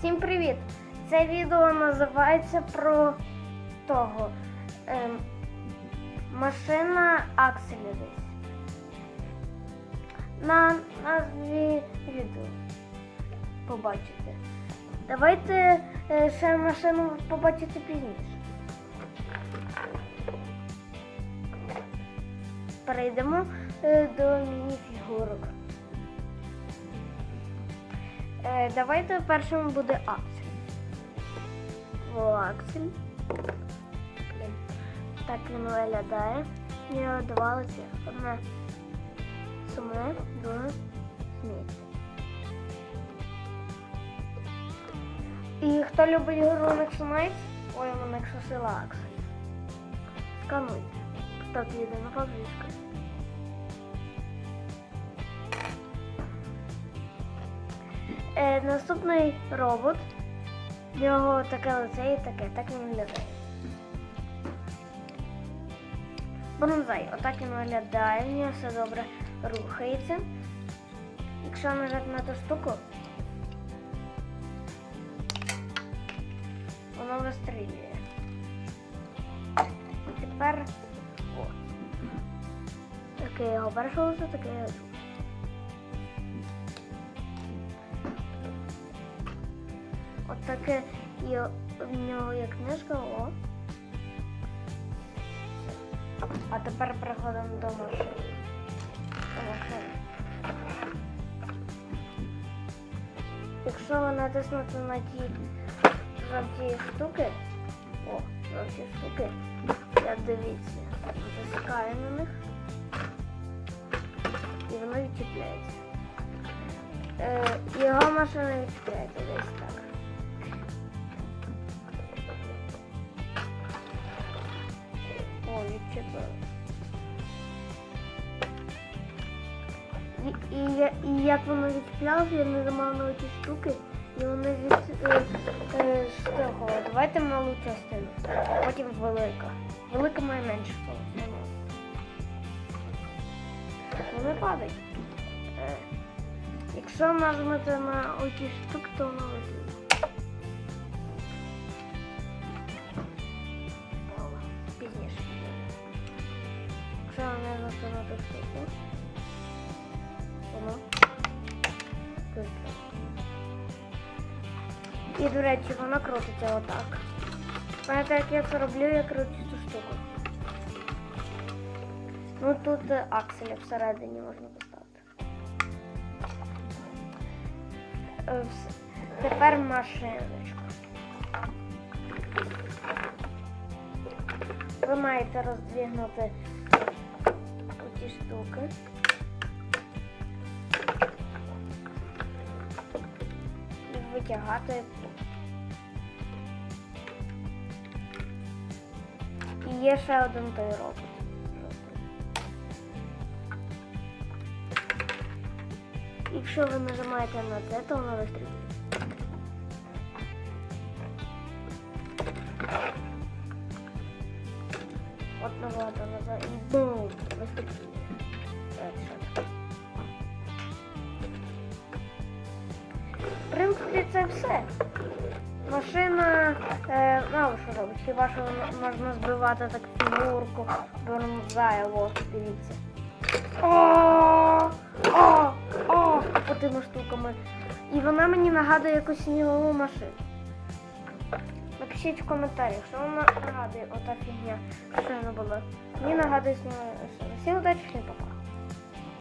Всім привіт! Це відео називається про того. Ем, машина Акселя. На назві відео побачите. Давайте е, ще машину побачите пізніше. Перейдемо е, до мініфігурок. Е, давайте першим буде Аксель. О, Аксель. Так він виглядає. Два лиця. Одне сумне, друге сміється. І хто любить гру Nexo ой, Nexo сила Аксель. Скануйте. Ставте відео на паузу Е, наступний робот. В нього таке лице і таке, так він виглядає. Бронзай, отак він виглядає, в нього все добре рухається. Якщо нажати на ту штуку, воно вистрілює. Тепер о. Таке його перше лице, таке його друге. От і в нього є книжка, о. А тепер переходимо до машини. Якщо натиснути на ті жовті штуки, о, жовті штуки, як дивіться, натискаю на них і воно відчіпляється. Е, його машина відчіпляється десь так. І, і, і як воно відчіплялося, я нажимав на ці штуки, і вони від е, е, штовхали. Давайте малу частину, потім велика. Велика має менше полосину. Вони падають. Е, якщо нажмете на оці штуки, то воно летить. Не нажмете на ту штуку, воно вистрілить. І, до речі, вона крутиться отак. Знаєте, як я це роблю, я кручу цю штуку. Ну тут е, акселя всередині можна поставити. Е, Тепер машиночка. Ви маєте роздвигнути ці штуки. І витягати. І є ще один той робот. Якщо ви нажимаєте на це, то воно вистрілює. От нажати назад і бум! Вистрілює. Все. Машина е, мало що робить. Хіба що можна збивати так фігурку бронзає, о, дивіться. О, о, о, отими штуками. І вона мені нагадує якусь снігову машину. Напишіть в коментарях, що вона нагадує ота фігня, що вона була. Мені нагадує снігову. Всім удачі, всім пока.